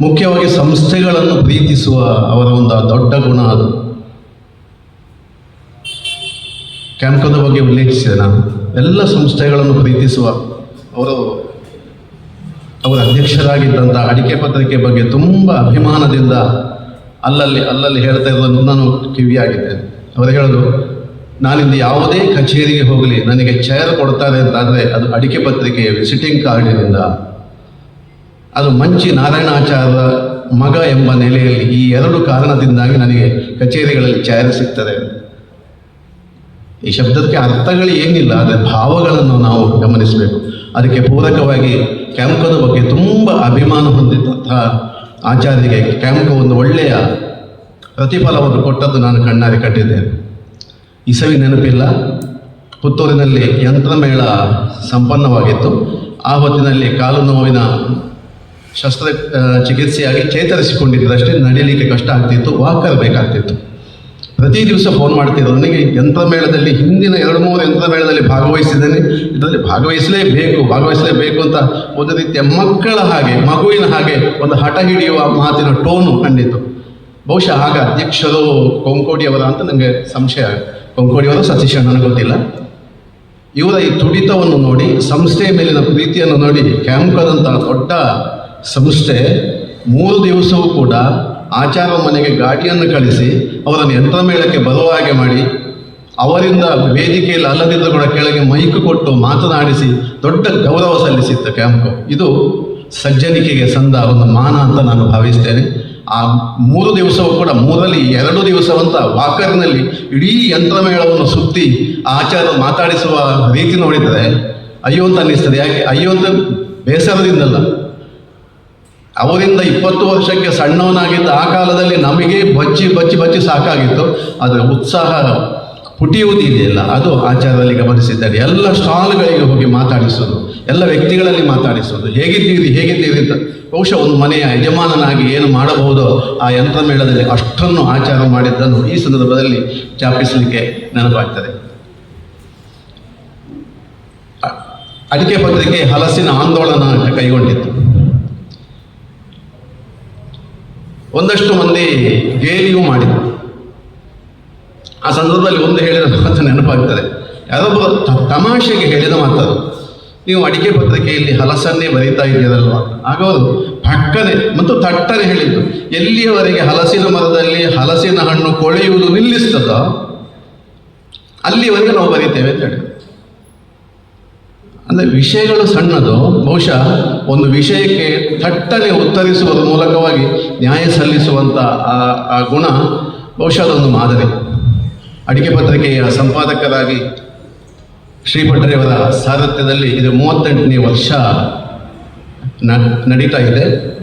ಮುಖ್ಯವಾಗಿ ಸಂಸ್ಥೆಗಳನ್ನು ಪ್ರೀತಿಸುವ ಅವರ ಒಂದು ದೊಡ್ಡ ಗುಣ ಅದು. ಕ್ಯಾಂಪದ ಬಗ್ಗೆ ಉಲ್ಲೇಖಿಸಿದೆ ನಾನು. ಎಲ್ಲ ಸಂಸ್ಥೆಗಳನ್ನು ಪ್ರೀತಿಸುವ ಅವರು ಅವರ ಅಧ್ಯಕ್ಷರಾಗಿದ್ದಂಥ ಅಡಿಕೆ ಪತ್ರಿಕೆ ಬಗ್ಗೆ ತುಂಬ ಅಭಿಮಾನದಿಂದ ಅಲ್ಲಲ್ಲಿ ಅಲ್ಲಲ್ಲಿ ಹೇಳ್ತಾ ಇರೋದನ್ನು ನಾನು ಕಿವಿಯಾಗಿದ್ದೇನೆ ಅವರು ಹೇಳೋದು, ನಾನಿಂದ ಯಾವುದೇ ಕಚೇರಿಗೆ ಹೋಗಲಿ, ನನಗೆ ಚೇರ್ ಕೊಡ್ತಾರೆ ಅಂತಾದರೆ ಅದು ಅಡಿಕೆ ಪತ್ರಿಕೆಯ ವಿಸಿಟಿಂಗ್ ಕಾರ್ಡಿನಿಂದ ಅದು ಮಂಚಿ ನಾರಾಯಣಾಚಾರ್ಯರ ಮಗ ಎಂಬ ನೆಲೆಯಲ್ಲಿ ಈ ಎರಡು ಕಾರಣದಿಂದಾಗಿ ನನಗೆ ಕಚೇರಿಗಳಲ್ಲಿ ಚಾರ ಸಿಗ್ತದೆ. ಈ ಶಬ್ದಕ್ಕೆ ಅರ್ಥಗಳು ಏನಿಲ್ಲ, ಆದರೆ ಭಾವಗಳನ್ನು ನಾವು ಗಮನಿಸಬೇಕು. ಅದಕ್ಕೆ ಪೂರಕವಾಗಿ ಕ್ಯಾಂಕದ ಬಗ್ಗೆ ತುಂಬ ಅಭಿಮಾನ ಹೊಂದಿದ್ದಂತಹ ಆಚಾರ್ಯರಿಗೆ ಕ್ಯಾಂಕ ಒಂದು ಒಳ್ಳೆಯ ಪ್ರತಿಫಲವನ್ನು ಕೊಟ್ಟದ್ದು ನಾನು ಕಣ್ಣಾರೆ ಕಟ್ಟಿದ್ದೇನೆ. ಇಸವಿ ನೆನಪಿಲ್ಲ. ಪುತ್ತೂರಿನಲ್ಲಿ ಯಂತ್ರಮೇಳ ಸಂಪನ್ನವಾಗಿತ್ತು. ಆ ಹೊತ್ತಿನಲ್ಲಿ ಕಾಲು ನೋವಿನ ಶಸ್ತ್ರ ಚಿಕಿತ್ಸೆಯಾಗಿ ಚೇತರಿಸಿಕೊಂಡಿದ್ದರಷ್ಟೇ ನಡೀಲಿಕ್ಕೆ ಕಷ್ಟ ಆಗ್ತಿತ್ತು, ವಾಕರ್ ಬೇಕಾಗ್ತಿತ್ತು. ಪ್ರತಿ ದಿವಸ ಫೋನ್ ಮಾಡ್ತಿದ್ರು, ನನಗೆ ಯಂತ್ರಮೇಳದಲ್ಲಿ ಹಿಂದಿನ ಎರಡು ಮೂರು ಯಂತ್ರಮೇಳದಲ್ಲಿ ಭಾಗವಹಿಸಿದ್ದೇನೆ. ಇದರಲ್ಲಿ ಭಾಗವಹಿಸಲೇಬೇಕು ಭಾಗವಹಿಸಲೇಬೇಕು ಅಂತ ಒಂದು ರೀತಿಯ ಮಕ್ಕಳ ಹಾಗೆ, ಮಗುವಿನ ಹಾಗೆ ಒಂದು ಹಠ ಹಿಡಿಯುವ ಮಾತಿನ ಟೋನು ಕಂಡಿತ್ತು. ಬಹುಶಃ ಆಗ ಅಧ್ಯಕ್ಷರು ಕೊಂಕೋಡಿಯವರ ಅಂತ ನನಗೆ ಸಂಶಯ, ಕೊಂಕೋಡಿಯವರು ಸತೀಶ್ ನನಗೆ ಗೊತ್ತಿಲ್ಲ. ಇವರ ಈ ತುಡಿತವನ್ನು ನೋಡಿ, ಸಂಸ್ಥೆಯ ಮೇಲಿನ ಪ್ರೀತಿಯನ್ನು ನೋಡಿ ಕ್ಯಾಂಪರ್ ಅಂತ ದೊಡ್ಡ ಸಂಸ್ಥೆ ಮೂರು ದಿವಸವೂ ಕೂಡ ಆಚಾರ ಮನೆಗೆ ಗಾಡಿಯನ್ನು ಕಳಿಸಿ ಅವರನ್ನು ಯಂತ್ರಮೇಳಕ್ಕೆ ಬರುವ ಹಾಗೆ ಮಾಡಿ ಅವರಿಂದ ವೇದಿಕೆಯಲ್ಲಿ ಅಲ್ಲದಿದ್ದರೂ ಕೂಡ ಕೆಳಗೆ ಮೈಕ್ ಕೊಟ್ಟು ಮಾತನಾಡಿಸಿ ದೊಡ್ಡ ಗೌರವ ಸಲ್ಲಿಸಿತ್ತು ಕ್ಯಾಂಪು ಇದು ಸಜ್ಜನಿಕೆಗೆ ಸಂದ ಒಂದು ಮಾನ ಅಂತ ನಾನು ಭಾವಿಸ್ತೇನೆ. ಆ ಮೂರು ದಿವಸವೂ ಕೂಡ ಮೂರಲ್ಲಿ ಎರಡು ದಿವಸವಂತ ವಾಕರ್ನಲ್ಲಿ ಇಡೀ ಯಂತ್ರಮೇಳವನ್ನು ಸುತ್ತಿ ಆಚಾರ ಮಾತಾಡಿಸುವ ರೀತಿ ನೋಡಿದರೆ ಅಯ್ಯೋ ಅಂತ ಅನ್ನಿಸ್ತದೆ. ಯಾಕೆ? ಅಯ್ಯೋ ಅಂತ ಬೇಸರದಿಂದಲ್ಲ. ಅವರಿಂದ ಇಪ್ಪತ್ತು ವರ್ಷಕ್ಕೆ ಸಣ್ಣವನಾಗಿದ್ದ ಆ ಕಾಲದಲ್ಲಿ ನಮಗೆ ಬಚ್ಚಿ ಬಚ್ಚಿ ಬಚ್ಚಿ ಸಾಕಾಗಿತ್ತು. ಆದರೆ ಉತ್ಸಾಹ ಪುಟಿಯುವುದಿದೆಯಲ್ಲ ಅದು ಆಚಾರದಲ್ಲಿ ಗಮನಿಸಿದ್ದಾರೆ. ಎಲ್ಲ ಸ್ಟಾಲ್ಗಳಿಗೆ ಹೋಗಿ ಮಾತಾಡಿಸೋದು, ಎಲ್ಲ ವ್ಯಕ್ತಿಗಳಲ್ಲಿ ಮಾತಾಡಿಸೋದು. ಹೇಗಿದ್ದೀರಿ ಹೇಗಿದ್ದೀರಿ ಅಂತ. ಬಹುಶಃ ಒಂದು ಮನೆಯ ಯಜಮಾನನಾಗಿ ಏನು ಮಾಡಬಹುದೋ ಆ ಯಂತ್ರಮೇಳದಲ್ಲಿ ಅಷ್ಟನ್ನು ಆಚಾರ ಮಾಡಿದ್ದನ್ನು ಈ ಸಂದರ್ಭದಲ್ಲಿ ಚಾಪಿಸಲಿಕ್ಕೆ ನೆನಪಾಗ್ತದೆ. ಅಡಿಕೆ ಪತ್ರಿಕೆ ಹಲಸಿನ ಆಂದೋಲನ ಕೈಗೊಂಡಿತ್ತು. ಒಂದಷ್ಟು ಮಂದಿ ಗೇಲಿಯೂ ಮಾಡಿದರು. ಆ ಸಂದರ್ಭದಲ್ಲಿ ಒಂದು ಹೇಳಿದ ಮಾತು ನೆನಪಾಗ್ತದೆ. ಯಾರೊಬ್ಬ ತಮಾಷೆಗೆ ಹೇಳಿದ ಮಾತದು ನೀವು ಅಡಿಕೆ ಪತ್ರಿಕೆಯಲ್ಲಿ ಹಲಸನ್ನೇ ಬರೀತಾ ಇದ್ದೀರಲ್ವ? ಆಗ ಅವರು ಪಕ್ಕನೆ ಮತ್ತು ತಟ್ಟನೆ ಹೇಳಿದ್ದು ಎಲ್ಲಿಯವರೆಗೆ ಹಲಸಿನ ಮರದಲ್ಲಿ ಹಲಸಿನ ಹಣ್ಣು ಕೊಳೆಯುವುದು ನಿಲ್ಲಿಸ್ತದ, ಅಲ್ಲಿವರೆಗೆ ನಾವು ಬರೀತೇವೆ ಅಂತ ಹೇಳಿ ಅಂದರೆ ವಿಷಯಗಳು ಸಣ್ಣದು, ಬಹುಶಃ ಒಂದು ವಿಷಯಕ್ಕೆ ಥಟ್ಟನೆ ಉತ್ತರಿಸುವ ಮೂಲಕವಾಗಿ ನ್ಯಾಯ ಸಲ್ಲಿಸುವಂಥ ಆ ಗುಣ ಬಹುಶಃ ಅದೊಂದು ಮಾದರಿ. ಅಡಿಕೆ ಪತ್ರಿಕೆಯ ಸಂಪಾದಕರಾಗಿ ಶ್ರೀಭಟ್ರೆಯವರ ಸಾರಥ್ಯದಲ್ಲಿ ಇದು ಮೂವತ್ತೆಂಟನೇ ವರ್ಷ ನಡೀತಾ ಇದೆ.